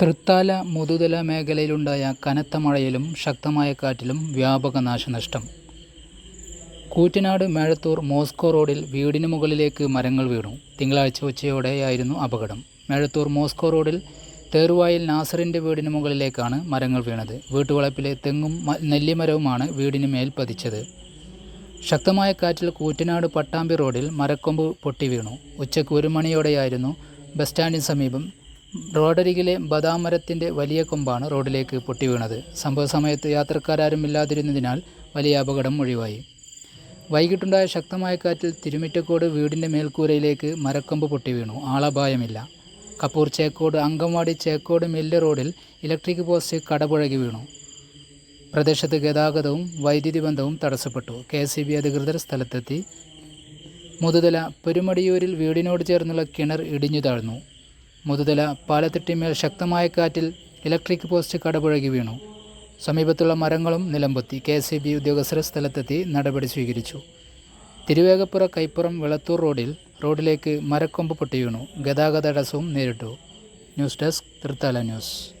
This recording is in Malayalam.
തൃത്താല മുതുതല മേഖലയിലുണ്ടായ കനത്ത മഴയിലും ശക്തമായ കാറ്റിലും വ്യാപക നാശനഷ്ടം. കൂറ്റനാട് മേഴത്തൂർ മോസ്കോ റോഡിൽ വീടിന് മുകളിലേക്ക് മരങ്ങൾ വീണു. തിങ്കളാഴ്ച ഉച്ചയോടെയായിരുന്നു അപകടം. മേഴത്തൂർ മോസ്കോ റോഡിൽ തേറുവായിൽ നാസറിന്റെ വീടിന് മുകളിലേക്കാണ് മരങ്ങൾ വീണത്. വീട്ടുവളപ്പിലെ തെങ്ങും നെല്ലിമരവുമാണ് വീടിന് മേൽ പതിച്ചത്. ശക്തമായ കാറ്റിൽ കൂറ്റനാട് പട്ടാമ്പി റോഡിൽ മരക്കൊമ്പ് പൊട്ടി വീണു. ഉച്ചയ്ക്ക് ഒരു മണിയോടെയായിരുന്നു ബസ് സ്റ്റാൻഡിന് സമീപം റോഡരികിലെ ബദാം മരത്തിന്റെ വലിയ കൊമ്പാണ് റോഡിലേക്ക് പൊട്ടി വീണത് സംഭവ സമയത്ത് യാത്രക്കാരും ഇല്ലാതിരുന്നതിനാൽ വലിയ അപകടം ഒഴിവായി. വൈകിട്ടുണ്ടായ ശക്തമായ കാറ്റിൽ തിരുമിറ്റക്കോട് വീടിന്റെ മേൽക്കൂരയിലേക്ക് മരക്കൊമ്പ് പൊട്ടി വീണു ആളപായമില്ല. കപ്പൂർ ചേക്കോട് അങ്കമാടി ചേക്കോട് മില്ല് റോഡിൽ ഇലക്ട്രിക് പോസ്റ്റ് കടപുഴകി വീണു. പ്രദേശത്ത് ഗതാഗതവും വൈദ്യുതി ബന്ധവും തടസ്സപ്പെട്ടു. കെ എസ് അധികൃതർ സ്ഥലത്തെത്തി. മുതുതല പെരുമടിയൂരിൽ വീടിനോട് ചേർന്നുള്ള കിണർ ഇടിഞ്ഞു താഴ്ന്നു. മുതുതല പാലത്തിട്ടിമേൽ ശക്തമായ കാറ്റിൽ ഇലക്ട്രിക് പോസ്റ്റ് കടപുഴകി വീണു. സമീപത്തുള്ള മരങ്ങളും നിലംപൊത്തി കെ എസ് ഉദ്യോഗസ്ഥർ സ്ഥലത്തെത്തി നടപടി സ്വീകരിച്ചു. തിരുവേഗപ്പുറ കൈപ്പുറം വിളത്തൂർ റോഡിൽ റോഡിലേക്ക് മരക്കൊമ്പ് പൊട്ടി വീണു. ഗതാഗത തടസ്സവും നേരിട്ടു. News desk Thrithala news.